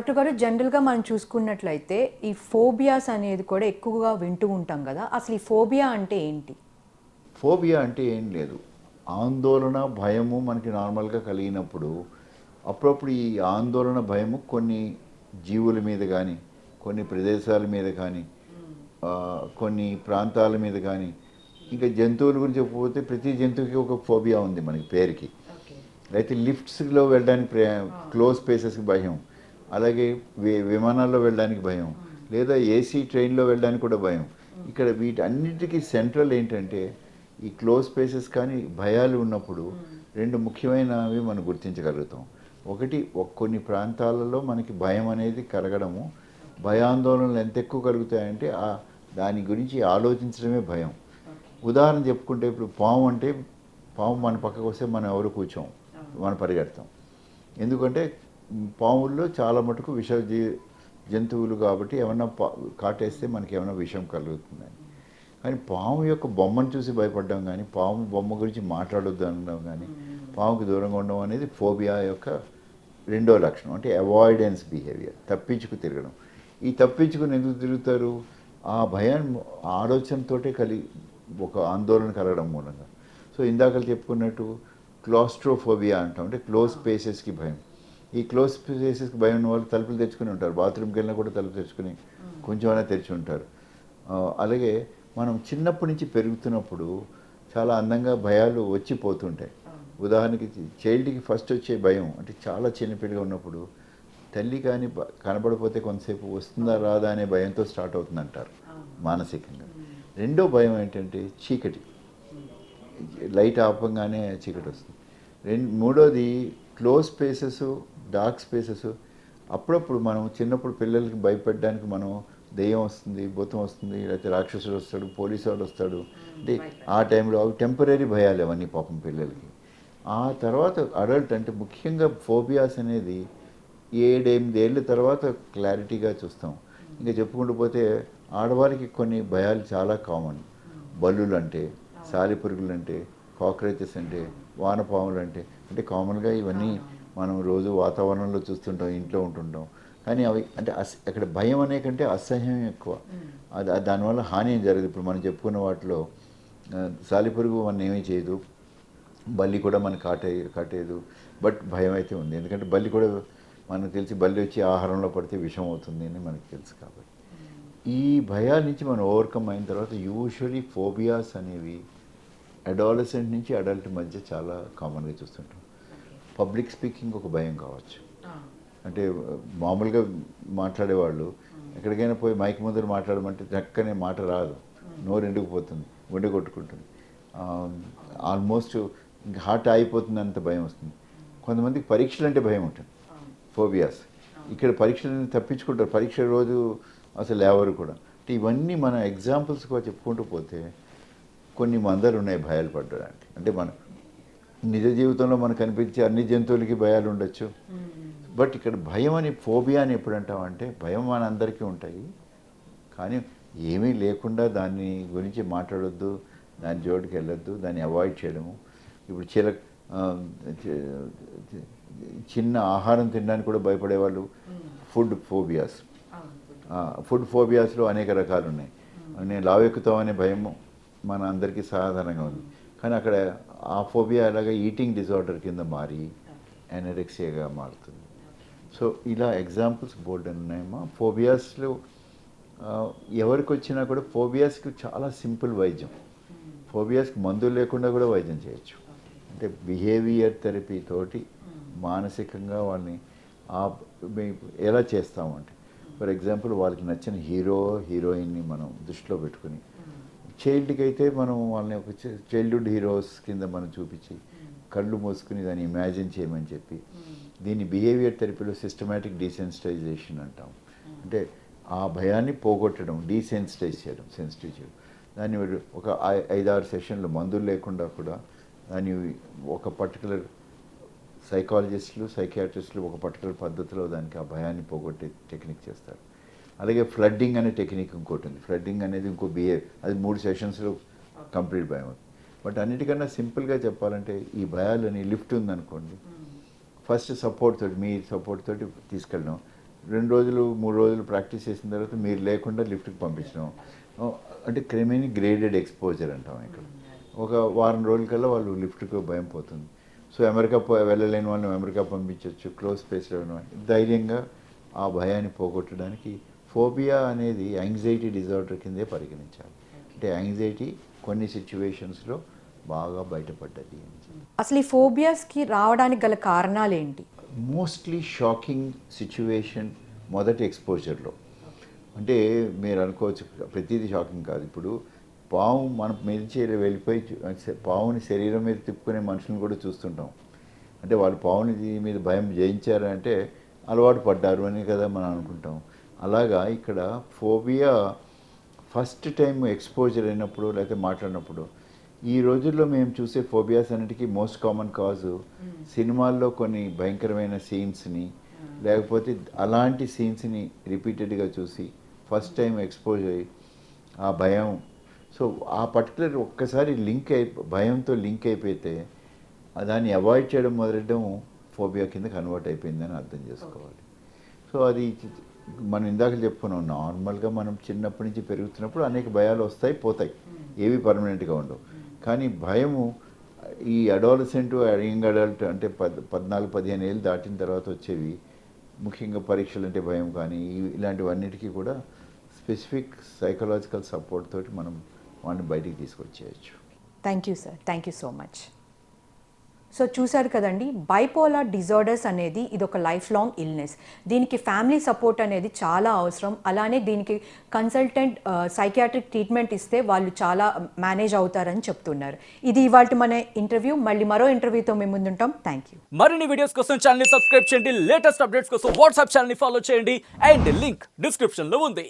Doctor గారు జనరల్గా మనం చూసుకున్నట్లయితే ఈ ఫోబియాస్ అనేది కూడా ఎక్కువగా వింటూ ఉంటాం కదా. అసలు ఈ ఫోబియా అంటే ఏంటి? ఫోబియా అంటే ఏం లేదు. ఆందోళన భయము మనకి నార్మల్గా కలిగినప్పుడు అప్పుడప్పుడు ఈ ఆందోళన భయము కొన్ని జీవుల మీద కానీ కొన్ని ప్రదేశాల మీద కానీ ఆ, కొన్ని ప్రాంతాల మీద కానీ ఇంకా జంతువుల గురించి చెప్పకపోతే ప్రతి జంతువుకి ఒక ఫోబియా ఉంది మనకి పేరుకి. అయితే లిఫ్ట్స్లో వెళ్ళడానికి ప్రయా క్లోజ్ స్పేసెస్కి భయం. అలాగే వి- విమానాల్లో వెళ్ళడానికి భయం. లేదా ఏసీ ట్రైన్లో వెళ్ళడానికి కూడా భయం. ఇక్కడ వీటి అన్నిటికీ సెంట్రల్ ఏంటంటే ఈ క్లోజ్ స్పేసెస్ కానీ భయాలు ఉన్నప్పుడు రెండు ముఖ్యమైనవి మనం గుర్తించగలుగుతాం. ఒకటి ఒక్- కొన్ని ప్రాంతాలలో మనకి భయం అనేది కలగడము భయాందోళనలు ఎంత ఎక్కువ కలుగుతాయంటే ఆ దాని గురించి ఆలోచించడమే భయం. ఉదాహరణ చెప్పుకుంటే ఇప్పుడు పాము అంటే పాము మన పక్కకు వస్తే మనం ఎవరు కూర్చోం మనం పరిగెడతాం. ఎందుకంటే పాముల్లో చాలా మటుకు విష జీ- జంతువులు కాబట్టి ఏమన్నా పా కాటేస్తే మనకి ఏమైనా విషం కలుగుతుందని. కానీ పాము యొక్క బొమ్మను చూసి భయపడడం కానీ పాము బొమ్మ గురించి మాట్లాడొద్దు అనడం కానీ పాముకి దూరంగా ఉండడం అనేది ఫోబియా యొక్క రెండో లక్షణం. అంటే అవాయిడెన్స్ బిహేవియర్ తప్పించుకు తిరగడం. ఈ తప్పించుకుని ఎందుకు తిరుగుతారు? ఆ భయం ఆలోచనతోటే కలిగి ఒక ఆందోళన కలగడం మూలంగా. సో ఇందాక చెప్పుకున్నట్టు క్లాస్ట్రోఫోబియా అంటాం. అంటే క్లోజ్ స్పేసెస్కి భయం. ఈ క్లోజ్ స్పేసెస్కి భయం ఉన్న వాళ్ళు తలుపులు తెచ్చుకుని ఉంటారు. బాత్రూమ్కి వెళ్ళినా కూడా తలుపు తెచ్చుకుని కొంచెమైనా తెరిచి ఉంటారు. అలాగే మనం చిన్నప్పటి నుంచి పెరుగుతున్నప్పుడు చాలా అందంగా భయాలు వచ్చిపోతుంటాయి. ఉదాహరణకి చైల్డ్కి ఫస్ట్ వచ్చే భయం అంటే చాలా చిన్నపిల్లగా ఉన్నప్పుడు తల్లి కానీ కనబడిపోతే కొంతసేపు వస్తుందా రాదా అనే భయంతో స్టార్ట్ అవుతుంది అంటారు మానసికంగా. రెండో భయం ఏంటంటే చీకటి. లైట్ ఆపంగానే చీకటి వస్తుంది. రెండు మూడోది క్లోజ్ స్పేసెస్ డార్క్ స్పేసెస్ అప్పుడప్పుడు మనం చిన్నప్పుడు పిల్లలకి భయపెట్టడానికి మనం దెయ్యం వస్తుంది భూతం వస్తుంది లేకపోతే రాక్షసుడు వస్తాడు పోలీసు వాడు వస్తాడు అంటే ఆ టైంలో అవి టెంపరీ భయాలు అవన్నీ పాపం పిల్లలకి. ఆ తర్వాత అడల్ట్ అంటే ముఖ్యంగా ఫోబియాస్ అనేది ఏడెనిమిదేళ్ళ తర్వాత క్లారిటీగా చూస్తాం. ఇంకా చెప్పుకుంటూ పోతే ఆడవారికి కొన్ని భయాలు చాలా కామన్. బల్లులు అంటే సాలిపురుగులు అంటే కాక్రోచెస్ అంటే వానపాములు అంటే అంటే కామన్గా ఇవన్నీ మనం రోజు వాతావరణంలో చూస్తుంటాం ఇంట్లో ఉంటుంటాం. కానీ అవి అంటే అస్ అక్కడ భయం అనే కంటే అసహ్యం ఎక్కువ. అది దానివల్ల హాని ఏం జరగదు. ఇప్పుడు మనం చెప్పుకున్న వాటిలో సాలిపురుగు మన ఏమీ చేయదు. బల్లి కూడా మనకు కాటే కాటేదు బట్ భయం అయితే ఉంది. ఎందుకంటే బల్లి కూడా మనకు తెలిసి బల్లి వచ్చి ఆహారంలో పడితే విషం అవుతుంది అని మనకు తెలుసు కాబట్టి. ఈ భయాల నుంచి మనం ఓవర్కమ్ అయిన తర్వాత యూజువలీ ఫోబియాస్ అనేవి అడాలసెంట్ నుంచి అడల్ట్ మధ్య చాలా కామన్గా చూస్తుంటాం. పబ్లిక్ స్పీకింగ్ ఒక భయం కావచ్చు. అంటే మామూలుగా మాట్లాడేవాళ్ళు ఎక్కడికైనా పోయి మైక్ ముందర మాట్లాడమంటే చక్కనే మాట రాదు. నోరు ఎండుకుపోతుంది గుండె కొట్టుకుంటుంది. ఆల్మోస్ట్ హార్ట్ అయిపోతుంది అంత భయం వస్తుంది. కొంతమందికి పరీక్షలు అంటే భయం ఉంటుంది. ఫోబియాస్. ఇక్కడ పరీక్షలను తప్పించుకుంటారు. పరీక్ష రోజు అసలు ఎవరు కూడా. అంటే ఇవన్నీ మన ఎగ్జాంపుల్స్గా చెప్పుకుంటూ పోతే కొన్ని మందలు ఉన్నాయి భయాలు పడడానికి అంటే మన నిజ జీవితంలో మనకు కనిపించే అన్ని జంతువులకి భయాలు ఉండొచ్చు. బట్ ఇక్కడ భయం అని ఫోబియా అని ఎప్పుడు అంటామంటే భయం మన అందరికీ ఉంటాయి. కానీ ఏమీ లేకుండా దాన్ని గురించి మాట్లాడొద్దు దాని జోడికి వెళ్ళొద్దు దాన్ని అవాయిడ్ చేయడము. ఇప్పుడు చిల చిన్న ఆహారం తినడానికి కూడా భయపడేవాళ్ళు ఫుడ్ ఫోబియాస్. ఫుడ్ ఫోబియాస్లో అనేక రకాలు ఉన్నాయి. నేను లావు ఎక్కుతామనే భయం మన అందరికీ సాధారణంగా ఉంది. కానీ అక్కడ ఆ ఫోబియా అలాగే ఈటింగ్ డిజార్డర్ కింద మారి ఎనరెక్సియాగా మారుతుంది. సో ఇలా ఎగ్జాంపుల్స్ బోల్డ్ ఉన్నాయమ్మా ఫోబియాస్లో ఎవరికి వచ్చినా కూడా ఫోబియాస్కి చాలా సింపుల్ వైద్యం. ఫోబియాస్కి మందులు లేకుండా కూడా వైద్యం చేయొచ్చు. అంటే బిహేవియర్ థెరపీ తోటి మానసికంగా వాళ్ళని ఎలా చేస్తామంటే ఫర్ ఎగ్జాంపుల్ వాళ్ళకి నచ్చిన హీరో హీరోయిన్ని మనం దృష్టిలో పెట్టుకుని చైల్డ్కి అయితే మనం వాళ్ళని ఒక చైల్డ్హుడ్ హీరోస్ కింద మనం చూపించి కళ్ళు మూసుకుని దాన్ని ఇమాజిన్ చేయమని చెప్పి దీన్ని బిహేవియర్ థెరపీలో సిస్టమేటిక్ డీసెన్సిటైజేషన్ అంటాం. అంటే ఆ భయాన్ని పోగొట్టడం డీసెన్సిటైజ్ చేయడం సెన్సిటివ్ చేయడం. దాన్ని ఒక ఐ- ఐదారు సెషన్లు మందులు లేకుండా కూడా దాన్ని ఒక పర్టికులర్ సైకాలజిస్టులు సైకియాట్రిస్టులు ఒక పర్టికులర్ పద్ధతిలో దానికి ఆ భయాన్ని పోగొట్టే టెక్నిక్ చేస్తారు. అలాగే ఫ్లడ్డింగ్ అనే టెక్నిక్ ఇంకోటి ఉంది. ఫ్లడ్డింగ్ అనేది ఇంకో బిహేవ్ అది మూడు సెషన్స్లో కంప్లీట్ భయం అవుతుంది. బట్ అన్నిటికన్నా సింపుల్గా చెప్పాలంటే ఈ భయాలని లిఫ్ట్ ఉందనుకోండి ఫస్ట్ సపోర్ట్ తోటి మీ సపోర్ట్ తోటి తీసుకెళ్ళడం. రెండు రోజులు మూడు రోజులు ప్రాక్టీస్ చేసిన తర్వాత మీరు లేకుండా లిఫ్ట్కి పంపించడం. అంటే క్రిమిని గ్రేడెడ్ ఎక్స్పోజర్ అంటాం ఇక్కడ. ఒక వారం రోజులకల్లా వాళ్ళు లిఫ్ట్కి భయం పోతుంది. సో అమెరికా పో- వెళ్ళలేని వాళ్ళని అమెరికా పంపించవచ్చు క్లోజ్ స్పేస్లో ధైర్యంగా ఆ భయాన్ని పోగొట్టడానికి ఫోబియా అనేది యాంగ్జైటీ డిజార్డర్ కిందే పరిగణించాలి. అంటే యాంగ్జైటీ కొన్ని సిచ్యువేషన్స్లో బాగా బయటపడ్డది. అసలు ఈ ఫోబియాస్కి రావడానికి గల కారణాలు ఏంటి? మోస్ట్లీ షాకింగ్ సిచ్యువేషన్ మొదటి ఎక్స్పోజర్లో అంటే మీరు అనుకోవచ్చు ప్రతిదీ షాకింగ్ కాదు. ఇప్పుడు పాము మన మీద చేరి వెళ్ళిపోయి పావుని శరీరం మీద తిప్పుకునే మనుషులను కూడా చూస్తుంటాం. అంటే వాళ్ళు పావుని మీద భయం జయించారు అంటే అలవాటు పడ్డారు అని కదా మనం అనుకుంటాం. అలాగా ఇక్కడ ఫోబియా ఫస్ట్ టైం ఎక్స్పోజర్ అయినప్పుడు లేకపోతే మాట్లాడినప్పుడు ఈ రోజుల్లో మేము చూసే ఫోబియాస్ అన్నిటికీ మోస్ట్ కామన్ కాజు సినిమాల్లో కొన్ని భయంకరమైన సీన్స్ని లేకపోతే అలాంటి సీన్స్ని రిపీటెడ్గా చూసి ఫస్ట్ టైం ఎక్స్పోజ్ అయ్యి ఆ భయం. సో ఆ పర్టికులర్ ఒక్కసారి లింక్ అయి భయంతో లింక్ అయిపోతే దాన్ని అవాయిడ్ చేయడం మొదలెట్టడం ఫోబియా కింద కన్వర్ట్ అయిపోయిందని అర్థం చేసుకోవాలి. సో అది మనం ఇందాక చెప్పుకున్నాం నార్మల్గా మనం చిన్నప్పటి నుంచి పెరుగుతున్నప్పుడు అనేక భయాలు వస్తాయి పోతాయి. ఏవి పర్మనెంట్గా ఉండవు. కానీ భయము ఈ అడాలసెంట్ యంగ్ అడల్ట్ అంటే పద్ పద్నాలుగు పదిహేను ఏళ్ళు దాటిన తర్వాత వచ్చేవి. ముఖ్యంగా పరీక్షలు అంటే భయం కానీ ఇలాంటివన్నిటికీ కూడా స్పెసిఫిక్ సైకలాజికల్ సపోర్ట్ తోటి మనం వాడిని బయటికి తీసుకొచ్చేయచ్చు. Thank you sir thank you so much so చూశారు కదండి బైపోలార్ డిజార్డర్స్ అనేది ఇది ఒక లైఫ్ లాంగ్ ఇల్నెస్ దీనికి ఫ్యామిలీ సపోర్ట్ అనేది చాలా అవసరం. అలానే దీనికి కన్సల్టెంట్ సైకియాట్రిక్ ట్రీట్మెంట్ ఇస్తే వాళ్ళు చాలా మేనేజ్ అవుతారని చెప్తున్నారు. ఇది ఇవాళ మన ఇంటర్వ్యూ మళ్ళీ మరో ఇంటర్వ్యూతో మేము ముందుంటాం. థ్యాంక్ యూ మరిన్ని వీడియోస్ కోసం ఛానల్ సబ్స్క్రైబ్ చేయండి. లేటెస్ట్ అప్డేట్స్ కోసం వాట్సాప్ ఛానల్ ఫాలో చేయండి. అండ్ లింక్ డిస్క్రిప్షన్లో ఉంది.